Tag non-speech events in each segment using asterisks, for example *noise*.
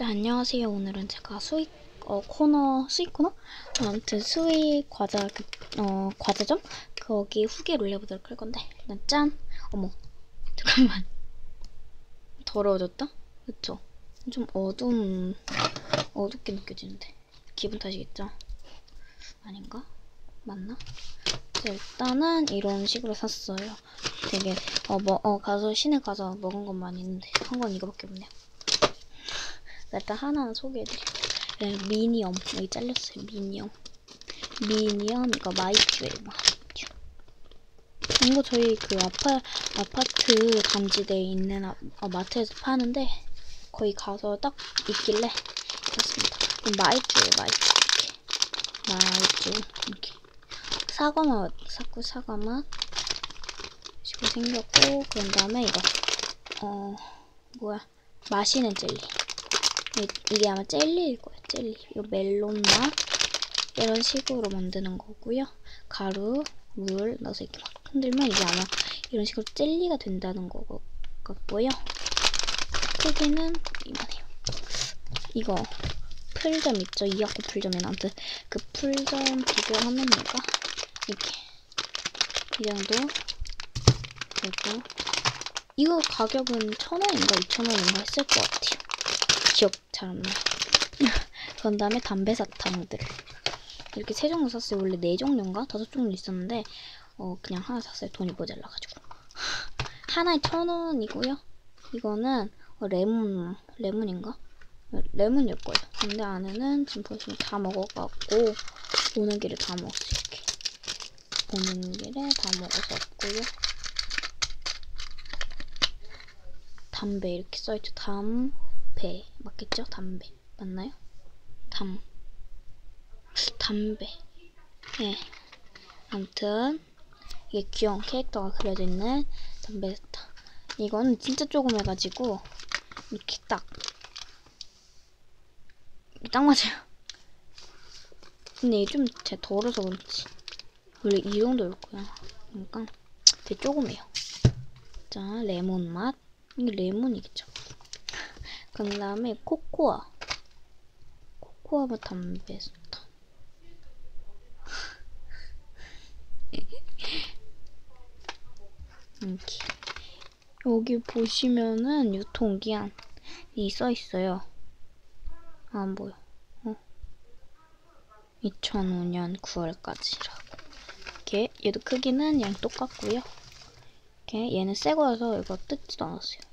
네, 안녕하세요. 오늘은 제가 수익 어, 코너 수익 코너? 아무튼 수익 과자 그, 어 과자점? 거기 후기 올려보도록 할 건데. 일단 짠. 어머 잠깐만. 더러워졌다? 그쵸? 좀 어두운 어둡게 느껴지는데. 기분 탓이겠죠? 아닌가? 맞나? 자, 일단은 이런 식으로 샀어요. 되게 어 뭐 어 가서 시내 가서 먹은 것만 있는데 한 건 이거밖에 없네요 일단 하나는 소개해드릴게요. 네, 미니엄. 여기 잘렸어요. 미니엄. 미니엄, 이거 마이큐예요. 마이큐. 이거 저희 그 아파, 아파트 단지대에 있는 아, 어, 마트에서 파는데 거기 가서 딱 있길래 샀습니다. 마이큐예요. 마이큐. 이렇게. 마이큐. 이렇게. 사과맛 샀고 사과맛. 식으로 생겼고 그런 다음에 이거 어 뭐야 마시는 젤리. 이- 이게 아마 젤리일 거예요. 젤리. 이 멜론 맛 이런 식으로 만드는 거고요. 가루, 물 넣어서 이렇게 막 흔들면 이게 아마 이런 식으로 젤리가 된다는 거 같고요. 크기는 이만해요. 이거 풀점 있죠? 이학고 풀점에 아무튼 그 풀점 비교하면 얘가 이렇게 이 정도 그리고 이거 가격은 천 원인가 이천 원인가 했을 것 같아요. 기억 잘 안 나요. 그런 다음에 담배 사탕들 이렇게 세 종류 샀어요. 원래 네 종류인가 다섯 종류 있었는데 어 그냥 하나 샀어요. 돈이 모자라가지고 *laughs* 하나에 천 원이고요. 이거는 어, 레몬 레몬인가? 레몬일 거예요. 근데 안에는 지금 보시면 다 먹어갖고 오는 길에 다 먹었어요. 이렇게 오는 길에 다 먹었었고요. 담배 이렇게 써있죠. 담 배 맞겠죠? 담배. 맞나요? 담. 담배. 예. 아무튼 이게 귀여운 캐릭터가 그려져 있는 담배 스타. 이거는 진짜 조그매가지고 이렇게 딱. 딱 맞아요. 근데 이게 좀 제가 덜어서 그렇지. 원래 이 정도일 거야. 그러니까 되게 조그매요. 자 레몬 맛. 이게 레몬이겠죠 그 다음에 코코아 코코아 맛 담배 스타 *laughs* 이렇게 여기 보시면은 유통기한이 써 있어요. 아, 안 보여. 어. 2005년 9월까지라고. 이렇게 얘도 크기는 얘랑 똑같고요. 이렇게 얘는 새 거여서 이거 뜯지도 않았어요.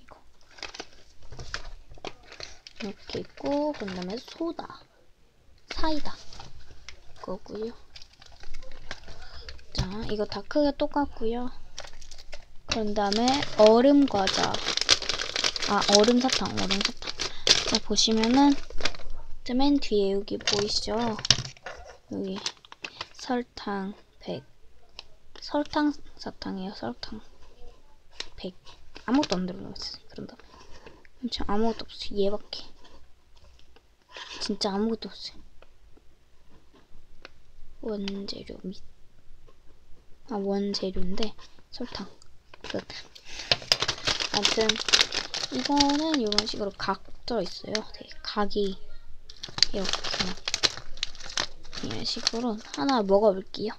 이렇게 있고 그 다음에 소다, 사이다 거고요. 자, 이거 다 크게 똑같고요. 그런 다음에 얼음 과자. 아, 얼음 사탕, 얼음 사탕. 자, 보시면은, 저맨 뒤에 여기 보이시죠? 여기, 설탕 100. 설탕 사탕이에요, 설탕. 100. 아무것도 안 들어있어요. 그런 다음에. 진짜 아무것도 없어요. 얘밖에. 진짜 아무것도 없어요. 원재료 및. 아, 원재료인데, 설탕. 끝. 아무튼 이거는 이런 식으로 각져 있어요. 되게 각이 이렇게 이런 식으로 하나 먹어볼게요.